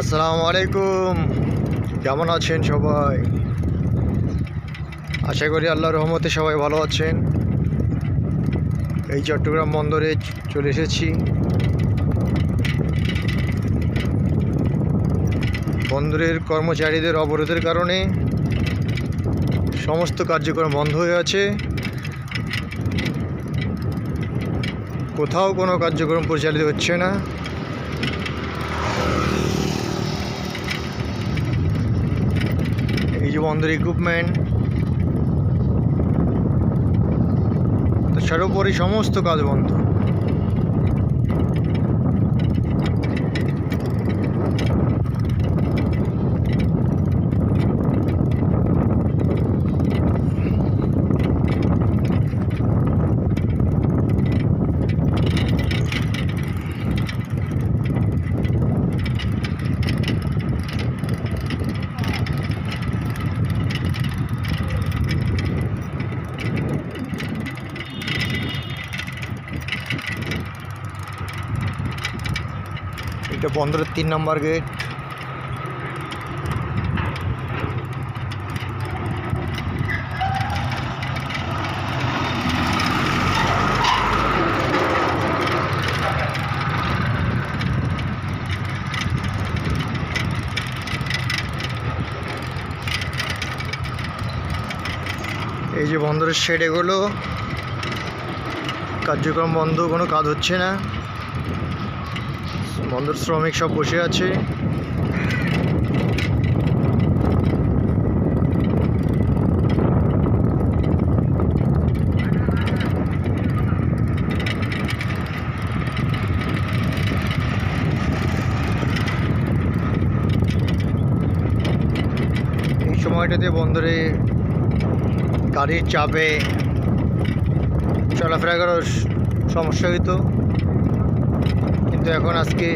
আসসালামু আলাইকুম। কেমন আছেন সবাই? আশা করি আল্লাহ রহমতে সবাই ভালো আছেন। এই চট্টগ্রাম বন্দরে চলে এসেছি। বন্দরের কর্মচারীদের অবরোধের কারণে সমস্ত কার্যক্রম বন্ধ হয়ে আছে। কোথাও কোনো কার্যক্রম পরিচালিত হচ্ছে না। এই the recruitment তো সর্বোপরি সমস্ত কাজ বন্ধ। এটা বন্দরের তিন নম্বর গেট এই যে বন্দরের শেড এগুলো, কার্যক্রম বন্ধ, কোনো কাজ হচ্ছে না। বন্দর শ্রমিক সব বসে আছে। এই সময়টাতে বন্দরে গাড়ির চাপে চলাফেরা করার সমস্যা হইতো। কিন্তু এখন আজকে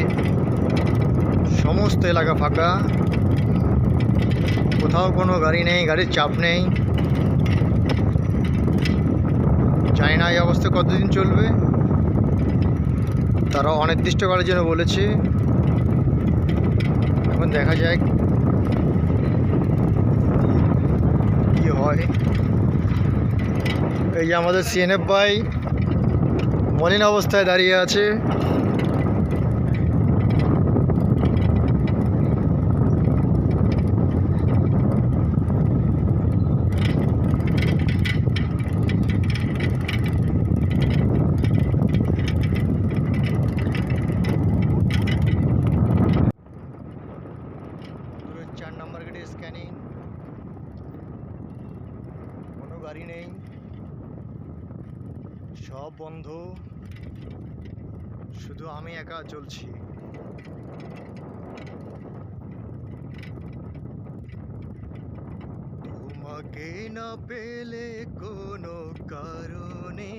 সমস্ত এলাকা ফাঁকা। কোথাও কোনো গাড়ি নেই, গাড়ির চাপ নেই। জানি না এই অবস্থা কতদিন চলবে। তারা অনির্দিষ্টকালের জন্য বলেছে। এখন দেখা যাক কি হয়। এই যে আমাদের সিএনএফ ভাই মলিন অবস্থায় দাঁড়িয়ে আছে দূরের চার নম্বর গেটে স্ক্যানিং কোনো গাড়ি নেই সব বন্ধ। শুধু আমি একা চলছি। তোমাকে না পেলে কোনো কারণে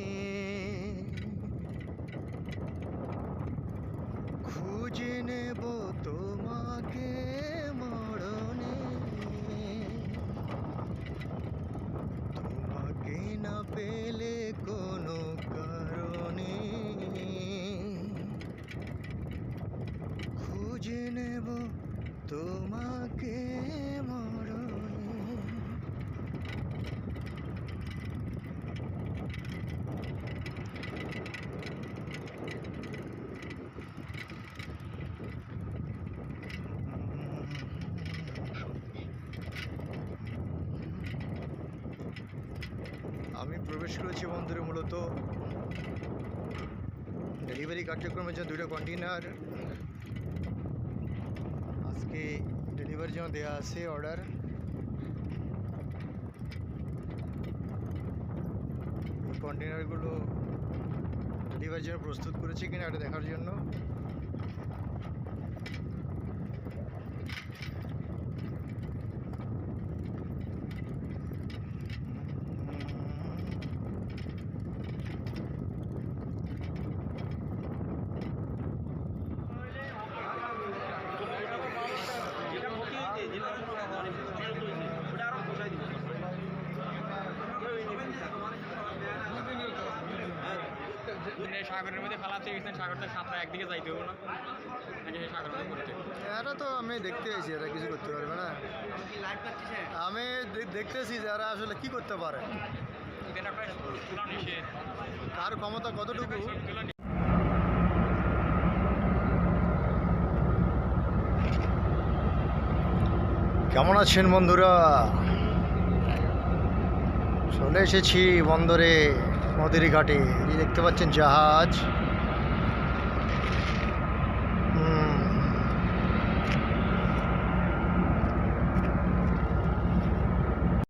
খুঁজে নেব আমি প্রবেশ করেছি বন্দরে মূলত ডেলিভারি কার্যক্রমের জন্য দুটো কন্টেনার আজকে ডেলিভারির জন্য দেওয়া আছে অর্ডার। কন্টেনারগুলো ডেলিভারির জন্য প্রস্তুত করেছি কিনা এটা দেখার জন্য। মানে সাগরের মধ্যে গেছেন সাগরটা সাঁতরা একদিকে যাইতে হবে না। এরা তো আমি দেখতে এসেছি এরা কিছু করতে পারবে না। আমি দেখতেছি যারা আসলে কি করতে পারে। তার ক্ষমতা কতটুকু? কেমন আছেন বন্ধুরা? চলে এসেছি বন্দরে। নদীর ঘাটে। এই যে দেখতে পাচ্ছেন জাহাজ।